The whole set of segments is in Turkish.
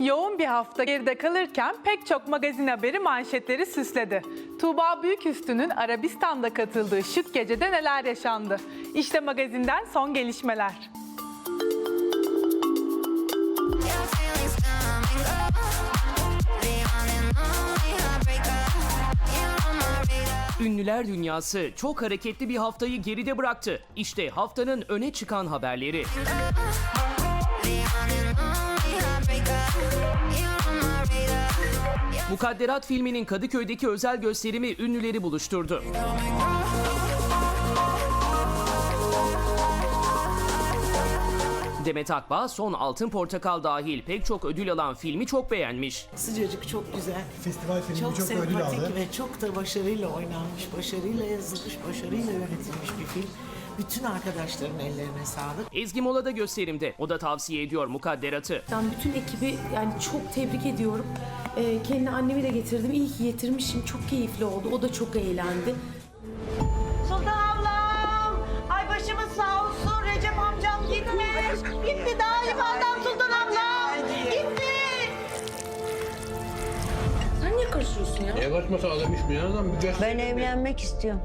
Yoğun bir hafta geride kalırken pek çok magazin haberi manşetleri süsledi. Tuğba Büyüküstü'nün Arabistan'da katıldığı şık gecede neler yaşandı? İşte magazinden son gelişmeler. Ünlüler dünyası çok hareketli bir haftayı geride bıraktı. İşte haftanın öne çıkan haberleri. Mukadderat filminin Kadıköy'deki özel gösterimi ünlüleri buluşturdu. Demet Akbağ son Altın Portakal dahil pek çok ödül alan filmi çok beğenmiş. Sıcacık çok güzel. Festival filmi Çok, çok, ödül sempatik aldı. ve çok da başarıyla oynanmış, başarıyla yazılmış, başarıyla yönetilmiş bir film. Bütün arkadaşların ellerine sağlık. Ezgi Mola da gösterimde. O da tavsiye ediyor Mukadderat'ı. Ben bütün ekibi yani çok tebrik ediyorum. Ee, kendi annemi de getirdim. İyi ki getirmişim. Çok keyifli oldu. O da çok eğlendi. Sultan ablam! Ay başımız sağ olsun Recep amcam gitmiş. Gitti daha limandan Sultan ablam. Gitti. Sen niye karışıyorsun ya? Ne kaçması adam iş mi ya? Adam bir göster. Ben evlenmek istiyorum.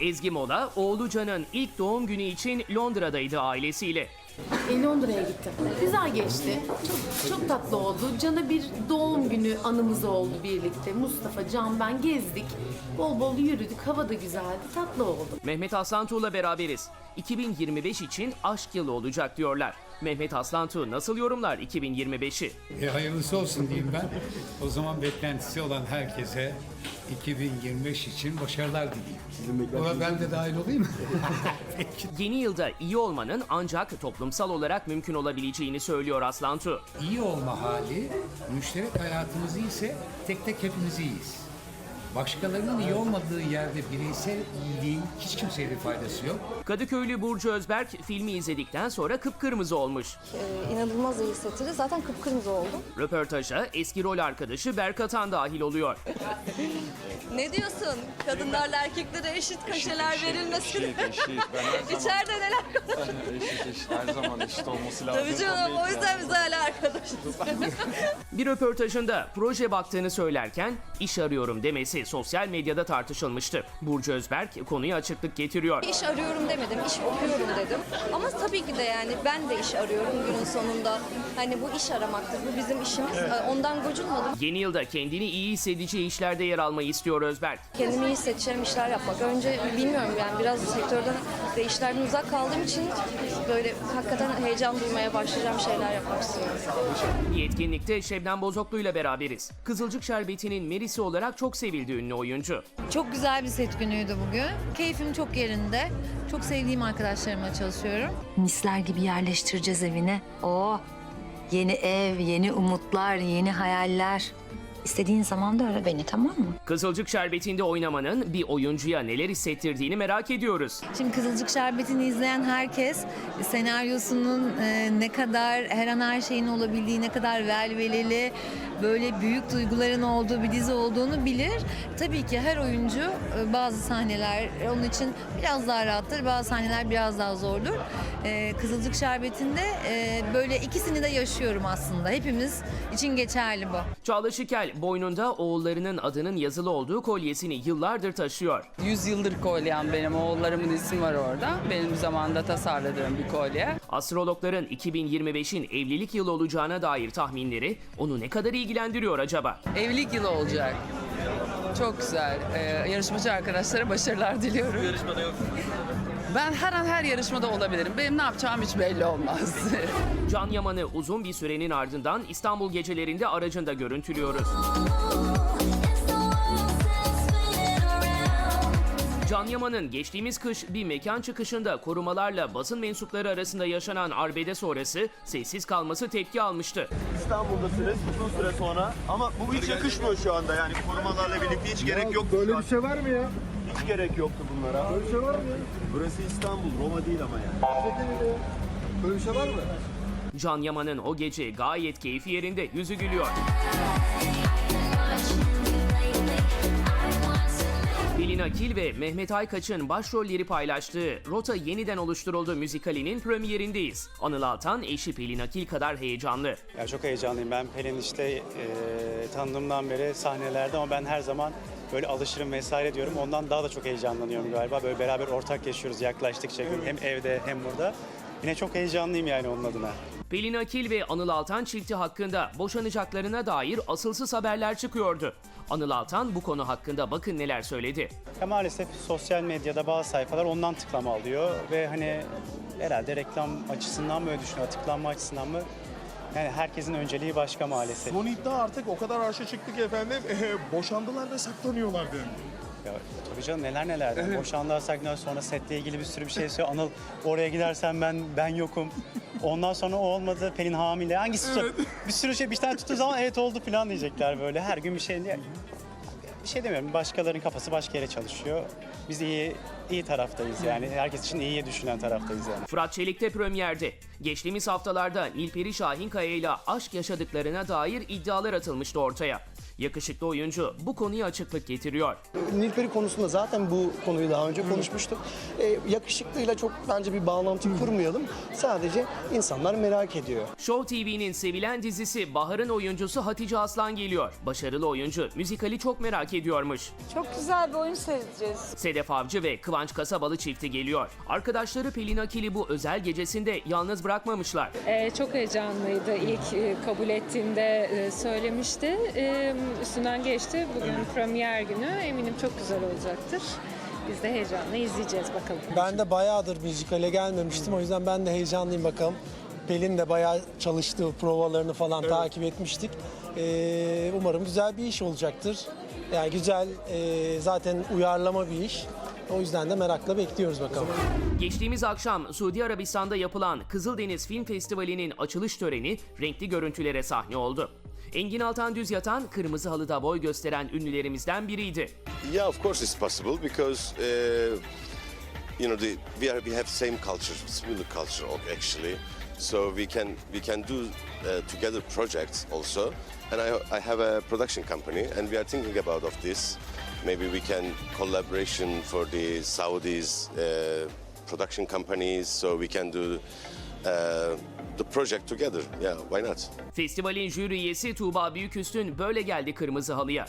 Ezgi Mola, oğlu Can'ın ilk doğum günü için Londra'daydı ailesiyle. E, Londra'ya gittim. Güzel geçti. Çok, çok tatlı oldu. Can'a bir doğum günü anımız oldu birlikte. Mustafa, Can, ben gezdik. Bol bol yürüdük. Hava da güzeldi. Tatlı oldu. Mehmet Aslantuğ'la beraberiz. 2025 için aşk yılı olacak diyorlar. Mehmet Aslantuğ nasıl yorumlar 2025'i? E, hayırlısı olsun diyeyim ben. O zaman beklentisi olan herkese 2025 için başarılar dileyim. Buna ben de dahil olayım mı? Yeni yılda iyi olmanın ancak toplumsal olarak mümkün olabileceğini söylüyor Aslantuğ. İyi olma hali, müşterek hayatımız iyiyse tek tek hepimiz iyiyiz. Başkalarının iyi olmadığı yerde bireysel iyiliğin hiç kimseye bir faydası yok. Kadıköylü Burcu Özberk filmi izledikten sonra kıpkırmızı olmuş. inanılmaz iyi hissettirdi. Zaten kıpkırmızı oldum. Röportaja eski rol arkadaşı Berk Atan dahil oluyor. Ne diyorsun? Kadınlarla erkeklere eşit kaşeler verilmesi. Eşit, eşit. Ben her zaman İçeride neler eşit, eşit. Her zaman eşit olması lazım. Tabii canım o yüzden biz hala arkadaşız. Bir röportajında proje baktığını söylerken iş arıyorum demesi sosyal medyada tartışılmıştı. Burcu Özberk konuya açıklık getiriyor. İş arıyorum demedim, iş okuyorum dedim. Ama tabii ki de yani ben de iş arıyorum günün sonunda. Hani bu iş aramaktır, bu bizim işimiz. Ee, Ondan gocunmadım. Yeni yılda kendini iyi hissedeceği işlerde yer almayı istiyor Özberk. Kendimi iyi hissedeceğim işler yapmak. Önce bilmiyorum yani biraz sektörden ve işlerden uzak kaldığım için böyle hakikaten heyecan duymaya başlayacağım şeyler yapmak istiyorum. Bir etkinlikte Şebnem Bozoklu ile beraberiz. Kızılcık Şerbeti'nin Merisi olarak çok sevildi ünlü oyuncu. Çok güzel bir set günüydü bugün. Keyfim çok yerinde. Çok sevdiğim arkadaşlarımla çalışıyorum. Misler gibi yerleştireceğiz evine. O yeni ev, yeni umutlar, yeni hayaller. İstediğin zaman da ara beni tamam mı? Kızılcık Şerbeti'nde oynamanın bir oyuncuya neler hissettirdiğini merak ediyoruz. Şimdi Kızılcık Şerbeti'ni izleyen herkes senaryosunun e, ne kadar her an her şeyin olabildiği, ne kadar velveleli, böyle büyük duyguların olduğu bir dizi olduğunu bilir. Tabii ki her oyuncu e, bazı sahneler onun için biraz daha rahattır, bazı sahneler biraz daha zordur. E, Kızılcık Şerbeti'nde e, böyle ikisini de yaşıyorum aslında. Hepimiz için geçerli bu. Çağla Şikel boynunda oğullarının adının yazılı olduğu kolyesini yıllardır taşıyor. 100 yıldır kolyem benim. Oğullarımın ismi var orada. Benim zamanında tasarladığım bir kolye. Astrologların 2025'in evlilik yılı olacağına dair tahminleri onu ne kadar ilgilendiriyor acaba? Evlilik yılı olacak. Çok güzel. Ee, yarışmacı arkadaşlara başarılar diliyorum. yarışmada yok. Ben her an her yarışmada olabilirim. Benim ne yapacağım hiç belli olmaz. Can Yaman'ı uzun bir sürenin ardından İstanbul gecelerinde aracında görüntülüyoruz. Can Yaman'ın geçtiğimiz kış bir mekan çıkışında korumalarla basın mensupları arasında yaşanan arbede sonrası sessiz kalması tepki almıştı. İstanbul'dasınız uzun süre sonra ama bu hiç yakışmıyor şu anda yani korumalarla birlikte hiç gerek yok. Böyle bir şey var mı ya? Hiç gerek yoktu bunlara. Böyle şey var mı ya? Burası İstanbul, Roma değil ama yani. Böyle şey var mı? Can Yaman'ın o gece gayet keyfi yerinde yüzü gülüyor. Pelin Pelin Akil ve Mehmet Aykaç'ın başrolleri paylaştığı Rota yeniden oluşturuldu müzikalinin premierindeyiz. Anıl Altan eşi Pelin Akil kadar heyecanlı. Ya çok heyecanlıyım. Ben Pelin işte e, tanıdığımdan beri sahnelerde ama ben her zaman böyle alışırım vesaire diyorum. Ondan daha da çok heyecanlanıyorum galiba. Böyle beraber ortak yaşıyoruz yaklaştıkça hem evde hem burada. Yine çok heyecanlıyım yani onun adına. Pelin Akil ve Anıl Altan çifti hakkında boşanacaklarına dair asılsız haberler çıkıyordu. Anıl Altan bu konu hakkında bakın neler söyledi. Ya maalesef sosyal medyada bazı sayfalar ondan tıklama alıyor ve hani herhalde reklam açısından mı öyle düşünüyor, tıklanma açısından mı? Yani herkesin önceliği başka maalesef. Son iddia artık o kadar arşa çıktı ki efendim boşandılar ve saklanıyorlar dedim. Ya, tabii canım neler neler. Boşandılar saklanıyor sonra setle ilgili bir sürü bir şey söylüyor. Anıl oraya gidersen ben ben yokum. Ondan sonra o olmadı. Pelin hamile. Hangisi sor? Bir sürü şey bir tane tuttuğu zaman evet oldu falan diyecekler böyle. Her gün bir şey bir şey demiyorum. Başkalarının kafası başka yere çalışıyor. Biz iyi iyi taraftayız yani. Herkes için iyiye düşünen taraftayız yani. Fırat Çelik'te premierde. Geçtiğimiz haftalarda Nilperi Şahinkaya ile aşk yaşadıklarına dair iddialar atılmıştı ortaya. Yakışıklı oyuncu bu konuya açıklık getiriyor. Nilperi konusunda zaten bu konuyu daha önce konuşmuştuk. E, yakışıklıyla çok bence bir bağlantı kurmayalım. Sadece insanlar merak ediyor. Show TV'nin sevilen dizisi Bahar'ın oyuncusu Hatice Aslan geliyor. Başarılı oyuncu müzikali çok merak ediyormuş. Çok güzel bir oyun seyredeceğiz. Sedef Avcı ve Kıvanç Kasabalı çifti geliyor. Arkadaşları Pelin Akil'i bu özel gecesinde yalnız bırakmamışlar. Ee, çok heyecanlıydı. İlk e, kabul ettiğinde e, söylemişti. Ee, üstünden geçti. Bugün premier günü. Eminim çok güzel olacaktır. Biz de heyecanla izleyeceğiz bakalım. Ben de bayağıdır müzikale gelmemiştim. O yüzden ben de heyecanlıyım bakalım. Pelin de bayağı çalıştı, provalarını falan takip etmiştik. E, umarım güzel bir iş olacaktır. Yani güzel, e, zaten uyarlama bir iş. O yüzden de merakla bekliyoruz bakalım. Geçtiğimiz akşam Suudi Arabistan'da yapılan Kızıldeniz Film Festivali'nin açılış töreni renkli görüntülere sahne oldu. Engin Altan Düz Yatan kırmızı halıda boy gösteren ünlülerimizden biriydi. Yeah, of course it's possible because uh, you know the, we are we have same culture, similar culture actually. So we can we can do uh, together projects also. And I I have a production company and we are thinking about of this. Maybe we can collaboration for the Saudis uh, production companies so we can do uh, the project together. Yeah, why not? Festivalin jüri üyesi Tuğba Büyüküstün böyle geldi kırmızı halıya.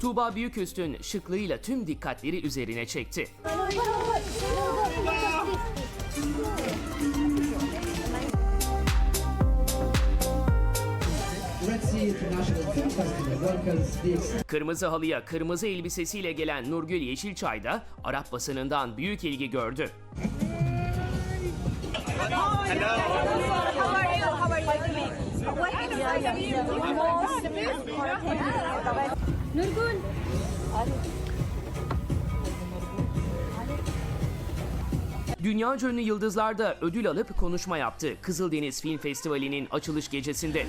Tuğba Büyüküstün şıklığıyla tüm dikkatleri üzerine çekti. Kırmızı halıya kırmızı elbisesiyle gelen Nurgül Yeşilçay da Arap basınından büyük ilgi gördü. Nurgül. Dünya ünlü yıldızlar da ödül alıp konuşma yaptı Kızıldeniz Film Festivali'nin açılış gecesinde.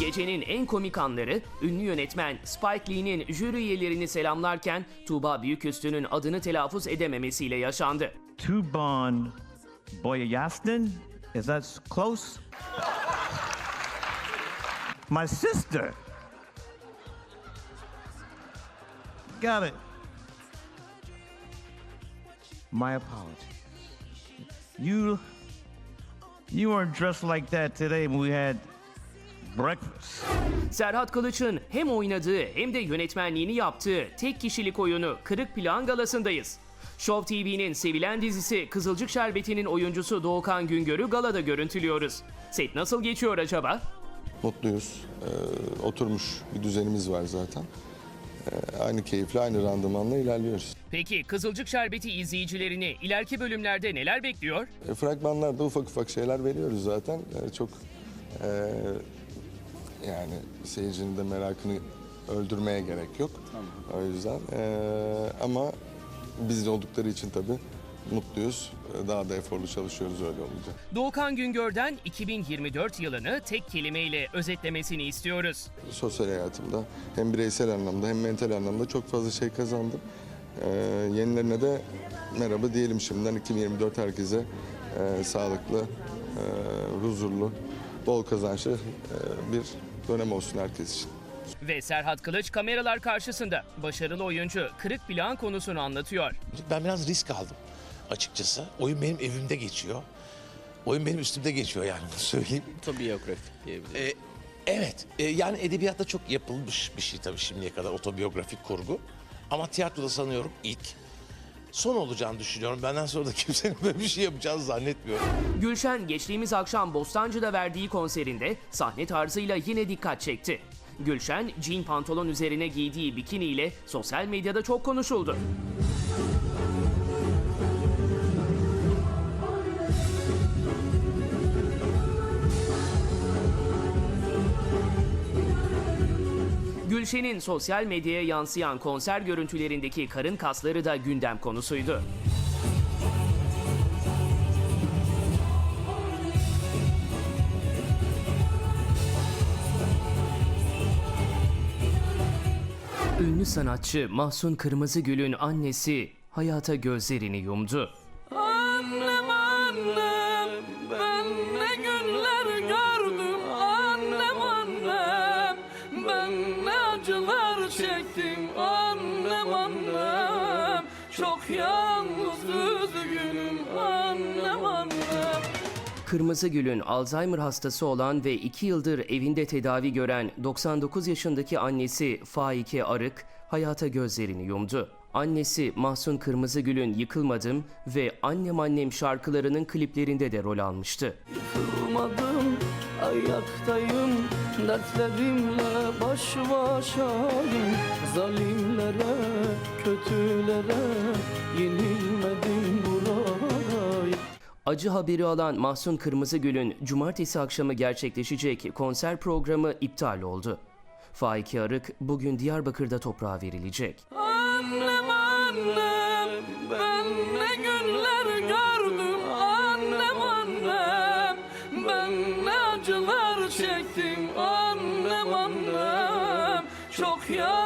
Gecenin en komik anları ünlü yönetmen Spike Lee'nin jüri üyelerini selamlarken Tuğba Büyüküstü'nün adını telaffuz edememesiyle yaşandı. Tuban Boyastin? Is that close? My sister. Got it. My apology. You you weren't dressed like that today when we had breakfast. Serhat Kılıç'ın hem oynadığı hem de yönetmenliğini yaptığı tek kişilik oyunu Kırık Plan Galası'ndayız. Show TV'nin sevilen dizisi Kızılcık Şerbeti'nin oyuncusu Doğukan Güngör'ü galada görüntülüyoruz. Set nasıl geçiyor acaba? Mutluyuz. Ee, oturmuş bir düzenimiz var zaten. Ee, aynı keyifle, aynı randımanla ilerliyoruz. Peki Kızılcık Şerbeti izleyicilerini ileriki bölümlerde neler bekliyor? E, fragmanlarda ufak ufak şeyler veriyoruz zaten. E, çok e, yani seyircinin de merakını öldürmeye gerek yok. O yüzden e, ama biz de oldukları için tabii mutluyuz. E, Daha da eforlu çalışıyoruz öyle olunca. Doğukan Güngör'den 2024 yılını tek kelimeyle özetlemesini istiyoruz. Sosyal hayatımda hem bireysel anlamda hem mental anlamda çok fazla şey kazandım. Ee, yenilerine de merhaba diyelim şimdiden 2024 herkese e, sağlıklı, e, huzurlu, bol kazançlı e, bir dönem olsun herkes için. Ve Serhat Kılıç kameralar karşısında başarılı oyuncu kırık plan konusunu anlatıyor. Ben biraz risk aldım açıkçası. Oyun benim evimde geçiyor. Oyun benim üstümde geçiyor yani bunu söyleyeyim. Otobiyografi diyebiliriz. Ee, evet e, yani edebiyatta çok yapılmış bir şey tabii şimdiye kadar otobiyografik kurgu. Ama tiyatroda sanıyorum ilk. Son olacağını düşünüyorum. Benden sonra da kimsenin böyle bir şey yapacağını zannetmiyorum. Gülşen geçtiğimiz akşam Bostancı'da verdiği konserinde sahne tarzıyla yine dikkat çekti. Gülşen jean pantolon üzerine giydiği bikiniyle sosyal medyada çok konuşuldu. Gülşen'in sosyal medyaya yansıyan konser görüntülerindeki karın kasları da gündem konusuydu. Ünlü sanatçı Mahsun Kırmızıgül'ün annesi hayata gözlerini yumdu. Kırmızıgül'ün Alzheimer hastası olan ve 2 yıldır evinde tedavi gören 99 yaşındaki annesi Faike Arık hayata gözlerini yumdu. Annesi Mahsun Kırmızıgül'ün Yıkılmadım ve Annem Annem şarkılarının kliplerinde de rol almıştı. Yılmadım ayaktayım dertlerimle baş başayım zalimlere kötülere yenilmedim buraya Acı haberi alan Mahsun Kırmızıgül'ün cumartesi akşamı gerçekleşecek konser programı iptal oldu. Faike Arık bugün Diyarbakır'da toprağa verilecek. Annem annem ben ne günler gördüm annem annem ben ne acılar çektim annem annem çok üzgünüm